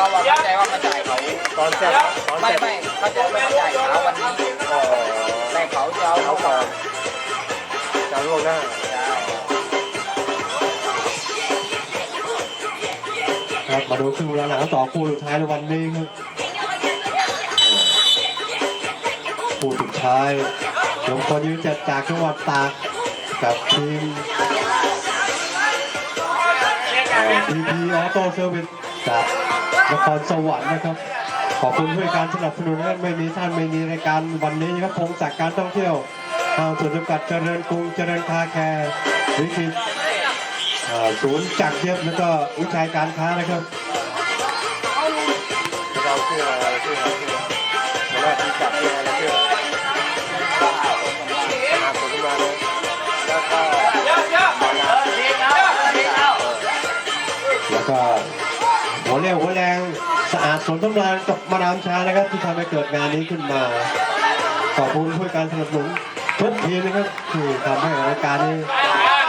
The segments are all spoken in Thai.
เราอะเข้าใจว่ามาจ่ายเขาตอนเสร็จตอนไม่ร็จไม่เข้าใจว่มาจ่ายเขาวันนี้อ๋อแต่เขาจะเอาเอาก่อนจะล่วงหน้าครับมาดูครึ่งเวลาหลังต่อคู่สุดท้ายในวันนี้ครับคู่สุดท้ายยงคนยืนจัดจากจังหวัดตากกับทีมพีพีออโต้เซอร์วิสจาก นครสวรรค์นะครับ ขอบคุณด้วยการสนับสนุนนะครับไม่มีท่านไม่มีรายการวันนี้นะครับพงจากการท่องเที่ยวทางส่วนจำกัดเจริญกรุงเจริญคาแคร์วิกฤตเอ่อศูนย์จักรเย็บแล้วก็วิชัยการค้านะครับเราชื่ออะไรชื่ออะไรชื่ออะไรเวลาที่จับชื่ออะไรชื่ออะไรหานขึ้นมาเลยแล้วก็แล้วก็ เรี่ยวหัวแรงสะอาดสมต้องกานกับมาดามชานะครับ ที่ทำให้เกิดงานนี้ขึ้นมา ขอบคุณผู้การสนับสนุนทุกทีมนะครับที่ทำให้รายการนี้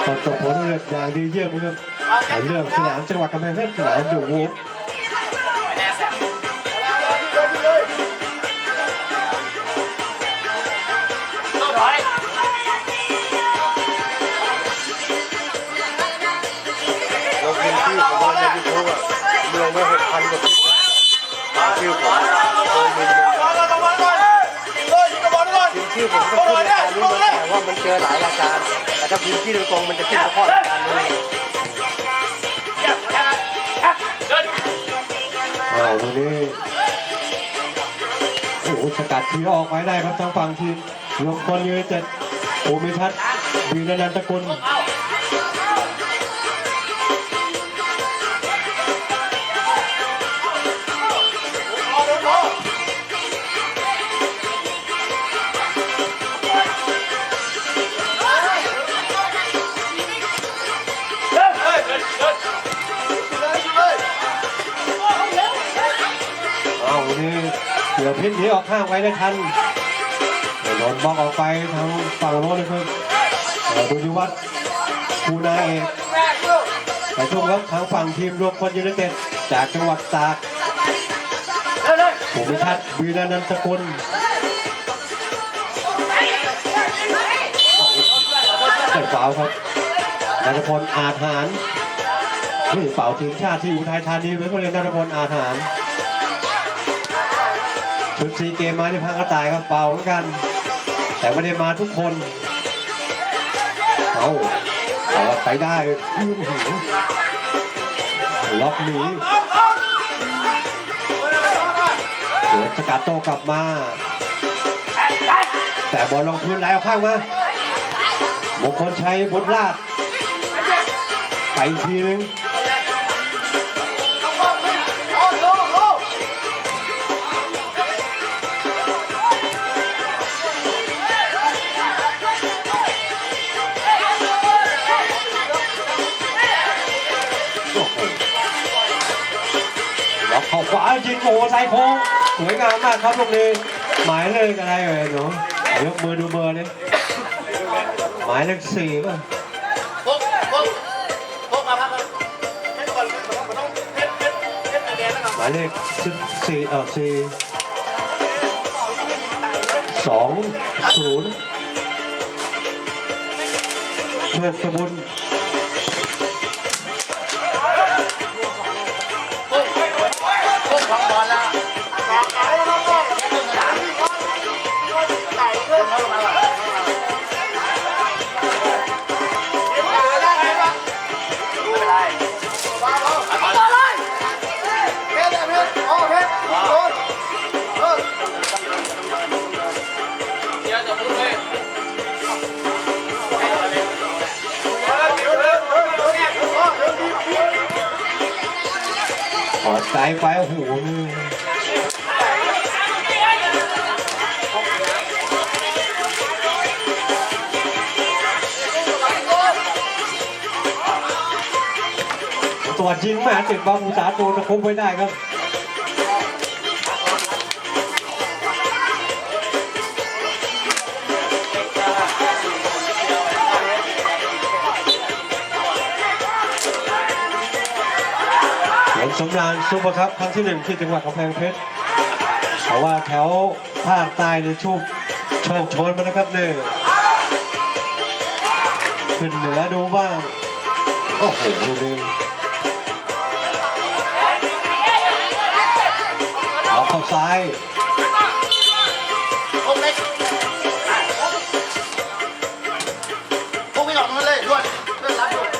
ประสบผลสำเร็จอย่างดีเยี่ยมนะครับในเรื่องสนามจังหวัดกำแพงเพชรสนามดูวูฟ ผมลงไม่หกพันกว่าปนะตาชื่อผมโดยมีเงินพิมพ์ชื่อผมก็ขึ้นรายการนี้มาแต่ว่ามันเจอหลายรายการแต่ถ้าพิมพ์ชื่อตรงมันจะขึ้นเฉพาะรายการนี้อ้าวตรงนี้โอ้โหสกัดทีออกไว้ได้ครับทางฝั่งทีมลงคนยืนเจ็ดภูมิทัศน์วีรนันตกุล เสือพิษหนีออกข้างไว้ได้ทันโดนบล็อกออกไปทางฝั่งโน้นนะครับเอ่อบุญวัฒน์ภูนาเอกไปช่วงครับทางฝั่งทีมรวมคนยูไนเต็ดจากจังหวัดตากผมพิทัศน์วีรนันทกุลเกิดฝาวครับนันทพลอาจหารนี่เป่าทีมชาติที่อุทัยธานีเหมือนกันเลยนันทพลอาจหาร ชุดซีเกมมาที่พังกระต่ายครับเป่าเหมือนกัน แต่ไม่ได้มาทุกคน เอาเอาไปได้ล็อกหนีเสือสกัดโตกลับมา แต่บอลลงพื้นไหลเอาข้างมามงคลชัยบุญลาดไปทีนึง ขวายิงโอ้ใส่โค้งสวยงามมากครับลูกนี้ หมายเลขอะไรเอ่ยหนูยกมือดูเบอร์นี่หมายเลขสี่ป่ะหมายเลขสี่เออสี่สองศูนย์โชคสมุน ขอใจไปโอ้โห ตวจริงแม่ติดบอลอุตสาห์ตัวตะคุบไว้ได้ครับเหรียญสำราญซุปเปอร์คัพครั้งที่หนึ่งที่จังหวัดกำแพงเพชรเพราะว่าแถวภาคใต้เนี่ยชุบโชคชนมานะครับเนี่ยขึ้นเหนือดูบ้าง โอ้โหดูดิ เข้าซ้ายพวกเล็กพวกไม่หลอกมันเลยด่วนเรื่องรับด่วน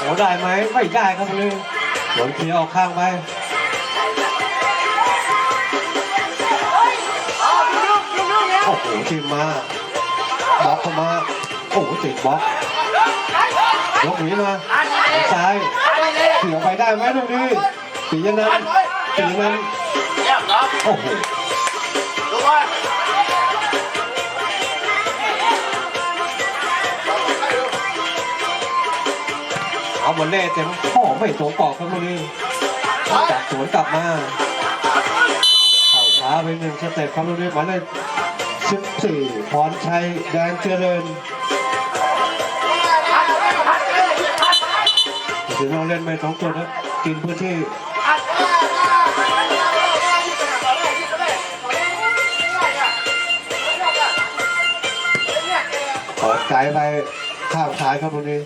โอ้ได้ไหมไม่ได้ครับเลยโดนเคลียออกข้างไป ทีมมาบล็อกเข้ามา โอ้ติดบล็อกยกหนีมาซ้ายเสียไปได้ไหมลูกนี้ตียนันตียนันโอ้โหเอาบอลแล่เต็มพ่อไม่สงมอกครับลูกนี้จากสวนกลับมาเข่าช้าไปหนึ่งสเต็ปครับลูกนี้มาเลย 14พรชัยแดงเจริญถือเราเล่นไปสองตัวนะกินพื้นที่ขอไไปข้ามซ้ายครับตรนนี้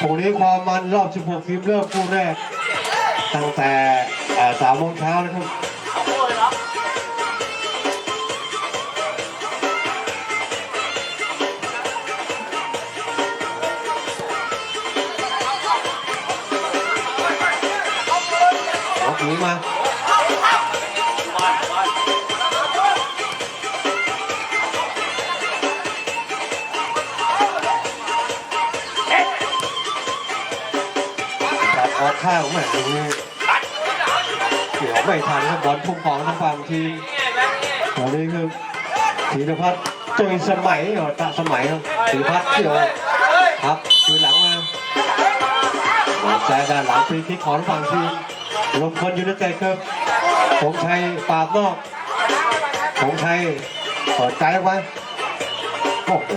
ตรงนี้ความมันรอบ 16 ทีมเริ่มคู่แรก ตั้งแต่3โมงเช้านะครับ ยกหนีมาจัดออกข้างแม่ตรงนี้เกี่ยวไม่ทันครับบอลพุ่งของทางฝั่งทีมตอนนี้คือธีรพัฒน์จอยสมัยเหรอตะสมัยครับธีรพัฒน์เกี่ยวครับคืนหลังมาเปิดใจด้านหลังฟรีคิกของฝั่งทีม ลมคนอยู่ในใจครับผมชัยปราบนอกผมชัยเปิดใจออกไปโอ้โห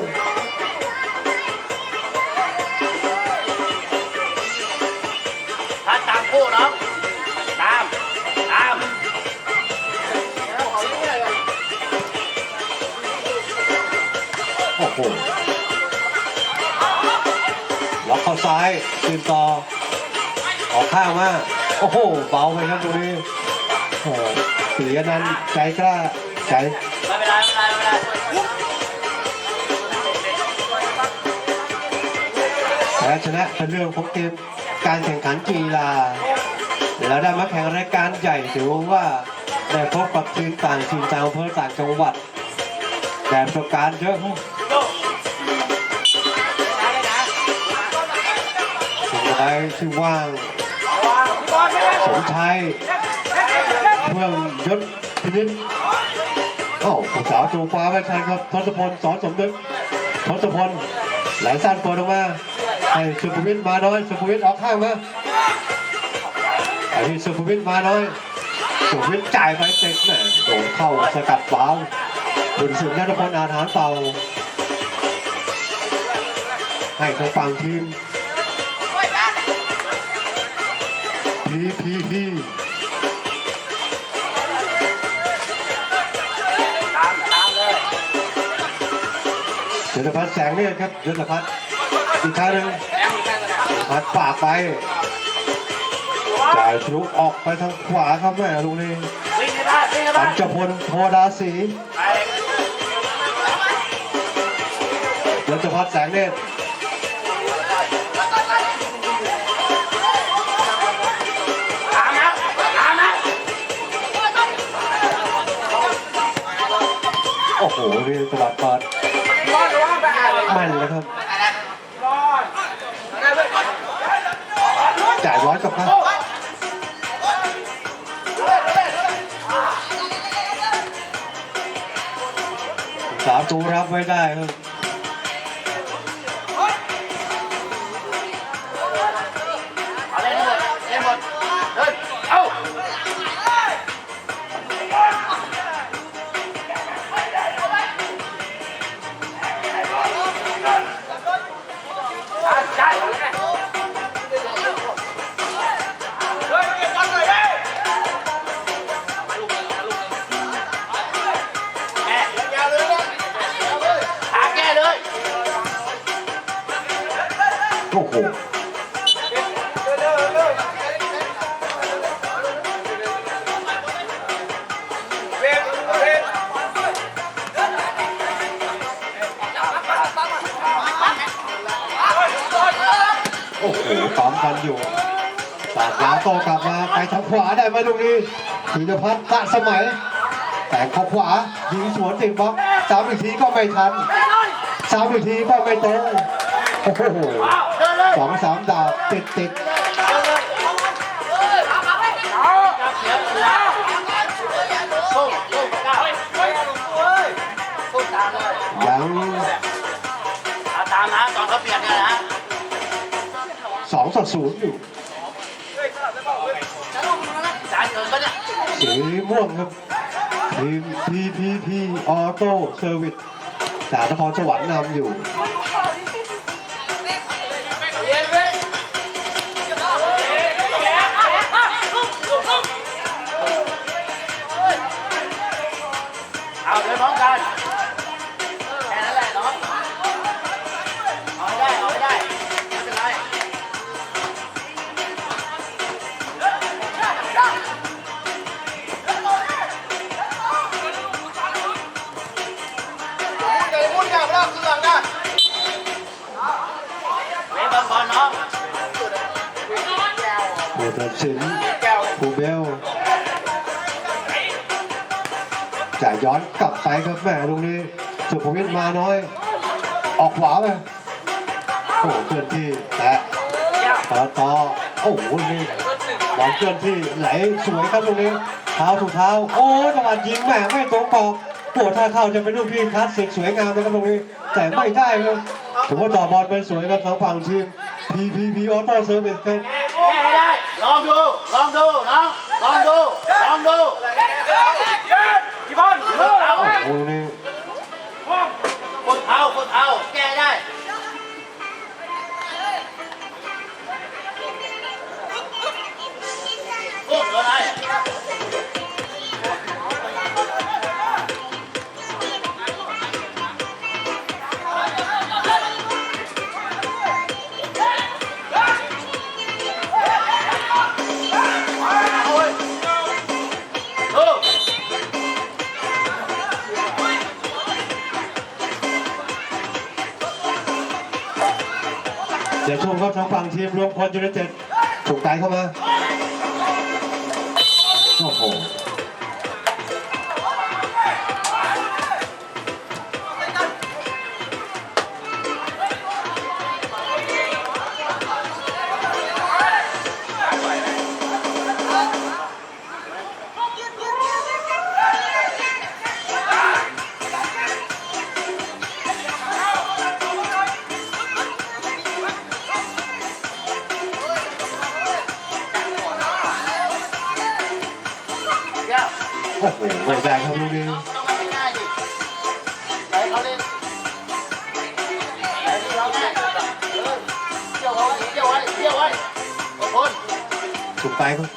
ถ้าตามคู่เนาะตาม ตามโอ้โหล็อกเข้าซ้ายคืนต่อออกข้างมา โอ้โหเบาไปครับตรงนี้โอ้โหปียนันใจกล้าใจไม่เป็นไรไม่เป็นไรไม่เป็นไรแพ้ชนะเป็นเรื่องของเกมการแข่งขันกีฬา แล้วได้มาแข่งรายการใหญ่ถือว่าได้พบกับทีมต่างทีมต่างอำเภอต่างจังหวัดแต่ประสบการณ์เยอะครับถึงอะไรที่ว่าง สมชายเพื่องยศพินิจเอ้าผู้สาวจูฟ้าไม่ทันครับทศพลสอนสมนึกทศพลไหลสั้นเปิดออกมาให้สุภวิทย์มาน้อยสุภวิทย์ออกข้างมาไอ้ที่สุภวิทย์มาน้อยสุภวิทย์จ่ายไปเต็มแหม่โดนเข้าสกัดฟาวบุญสุนนัทพลอาหารเป่าให้ทางฝั่งทีม พีพีพีตามตามเลยยุทธพัฒน์แสงเลือดครับยุทธพัฒน์อีกครั้งหนึ่งยุทธพัฒน์ฝากไปจ่ายทะลุออกไปทางขวาครับแม่ลูกนี้วิ่งให้ได้วิ่งให้ได้ปัญจพลโพดาสีไปยุทธพัฒน์แสงเลือด โอ้โหนี่ตลาดเปิดรอดระวังไปอ่านเลยแม่นเลยครับรอดจ่ายร้อยกับมาสามตูรับไว้ได้ครับำอยู่ตากยาวโตกลับมาไปทางขวาได้ไหมลูกนี้ธีรพัฒน์ตะสมัย แต่เข้าขวายิงสวนติดบล็อกสามอีกทีก็ไม่ทันสามอีกทีก็ไม่ตรงโอ้โหสองสามดาบติดติดยังตามนะตอนเขาเปลี่ยนเนี่ยนะ สองต่อศูนย์อยู่สีม่วงครับทีมพีพีพีออโต้เซอร์วิสจากนครสวรรค์นำอยู่ ผู้ตัดสินภูเบลจะย้อนกลับไปครับแม่ตรงนี้สุภวิทย์มาน้อย ออกขวาไปโอ้โหเคลื่อนที่แตะต่อต่อโอ้โหนี่บอลเคลื่อนที่ไหลสวยครับตรงนี้เท้าถูกเท้า โอ้จังหวะยิงแหม่ไม่ตรงปอกปวดท่าเข้าจะเป็นลูกพี่คลาสสิกสวยงามนะครับตรงนี้ แต่ไม่ได้ครับถือว่าต่อบอลเป็นสวยครับทางฝั่งทีม PPP Auto Service ครับ แก้ให้ได้ ลองดู ลองดูน้องลองดู ลองดูพี่บอลเอาโอ้โหนี่ ทีมรวมพลยูไนเต็ดถูกตายเข้ามา ถูกไกครับ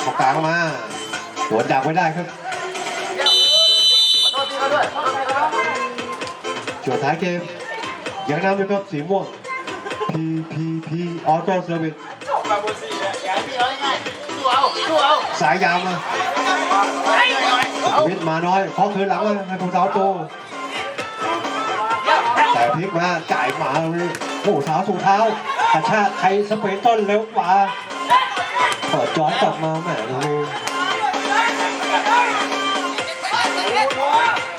เขากลางเข้ามา หัวดักไม่ได้ครับเกี่ยวขอโทษพี่เขาด้วยขอโทษพี่เขาด้วยจวดท้ายเกมยังนำอยู่ครับสีม่วง PPP Auto Service อย่าให้พี่เขาง่ายๆสู้เอาสู้เอาสายยาวมาไปหน่อยๆเอาวิทย์มาน้อยคล้องคืนหลังมาให้ผู้สาวโตเกี่ยวแต่พลิกมาจ่ายมาตรงนี้โอ้โหเท้าสู่เท้ากระชากไทยสเปนต้นเร็วกว่า อดย้อนกลับมาแหมตรงนี้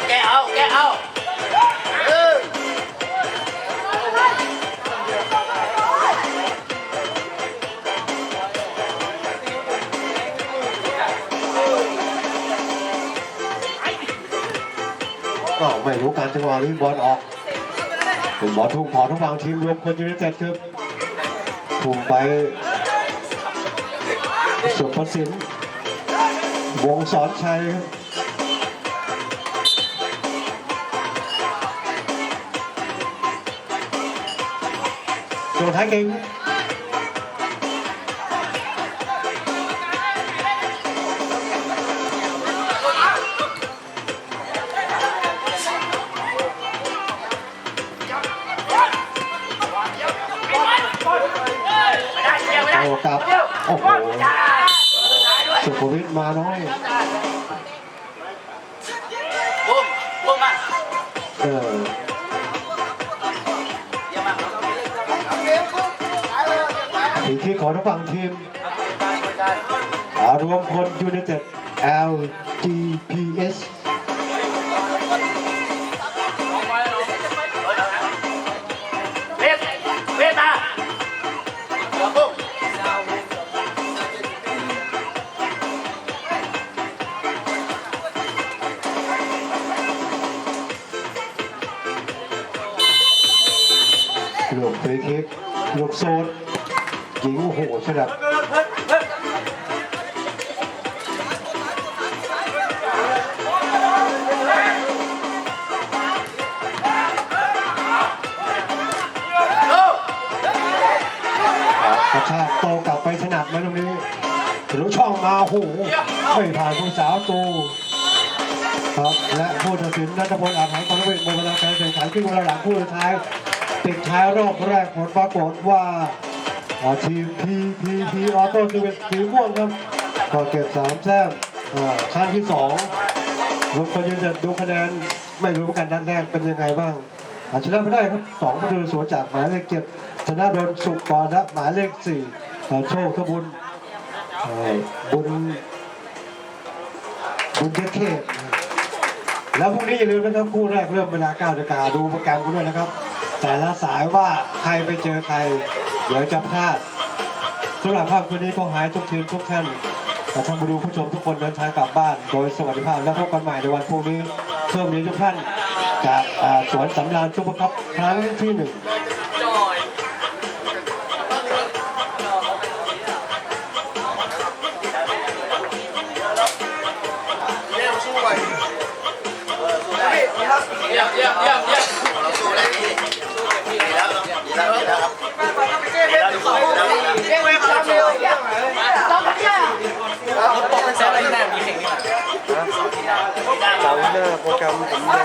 แกเอาแกเอาเออก็ไม่รู้การจังหวะนี้บอลออกเป็นบอลทุ่งพอทั้งฝั่งทีมรวมคนยูไนเต็ดครับทุ่งไป สุภสินวงสอนชัยครับโดนท้ายเอง เยี่ยมมากพีอีกที่ขอทั้งฝั่งทีมรวมคนยูไนเต็ด LGPS เวทเวทมาเดี๋ยวปุ๊บลูกฟรีคิกลูกโซน ยิงโอ้โหฉลับกระชากโตกลับไปถนัดไหมตรงนี้ลูกช่องมาโอ้โหไม่ผ่านผู้สาวตูครับ และผู้ตัดสินนัทพลอาภรณ์กองเวทหมดเวลาการแข่งขันขึ้นเวลาหลังคู่สุดท้ายปิดท้ายรอบแรกผลปรากฏว่า อ่าทีม PPP ออโต้คือเป็นสีม่วงครับก็เก็บสามแต้มอ่าครั้งที่สองลงคนยืนจะดูคะแนนไม่รู้กันด้านแรกเป็นยังไงบ้างอาชนะไม่ได้ครับสองประตูสวนจากหมายเลขเจ็ดชนะโดนสุกรและหมายเลขสี่โชคขบุญบุญบุญเทเทพแล้วพรุ่งนี้อย่าลืมนะครับคู่แรกเริ่มเวลา9นาฬิกาดูโปรแกรมกันด้วยนะครับ แต่ละสายว่าใครไปเจอใคร เดี๋ยวจะพลาดสำหรับภาพวันนี้ก็หายทุกทีมทุกท่านแต่ท่านผู้ดูผู้ชมทุกคนเดินทางกลับบ้าน โดยสวัสดิภาพและพบกันใหม่ในวันพรุ่งนี้เพิ่มนี้ทุกท่านจากสวนสำราญชุบครับครั้งที่หนึ่ง รถตกเป็นแสนที่หน้ามีเสียงนี่เสาร์หน้าโปรแกรมผม